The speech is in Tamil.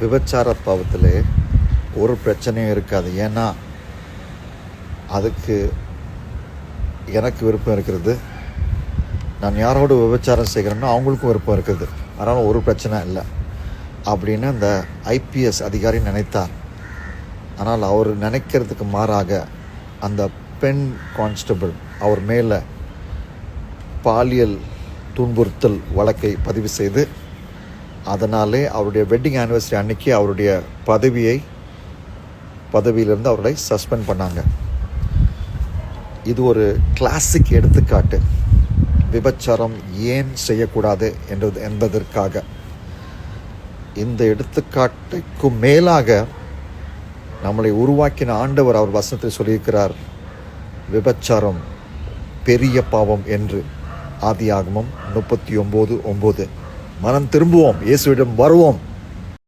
விபச்சார பாவத்தில் ஒரு பிரச்சனையும் இருக்காது. ஏன்னா அதுக்கு எனக்கு விருப்பம் இருக்கிறது. நான் யாரோட விபச்சாரம் செய்கிறேனோ அவங்களுக்கும் விருப்பம் இருக்குது. அதனால் ஒரு பிரச்சனை இல்லை. அப்படின்னு அந்த ஐபிஎஸ் அதிகாரி நினைத்தார். ஆனால் அவர் நினைக்கிறதுக்கு மாறாக அந்த பெண் கான்ஸ்டபிள் அவர் மேலே பாலியல் துன்புறுத்தல் வழக்கை பதிவு செய்து அதனாலே அவருடைய வெட்டிங் ஆனிவர்சரி அன்னைக்கு அவருடைய பதவியை பதவியிலிருந்து அவர்களை சஸ்பெண்ட் பண்ணாங்க. இது ஒரு கிளாசிக் எடுத்துக்காட்டு. விபச்சாரம் ஏன் செய்யக்கூடாது என்றது என்பதற்காக. இந்த எடுத்துக்காட்டுக்கும் மேலாக நம்மளை உருவாக்கின ஆண்டவர் அவர் வசனத்தில் சொல்லியிருக்கிறார் விபச்சாரம் பெரிய பாவம் என்று. ஆதியாகமம் முப்பத்தி ஒம்பது ஒம்பது. மனம் திரும்புவோம். இயேசுவிடம் வருவோம்.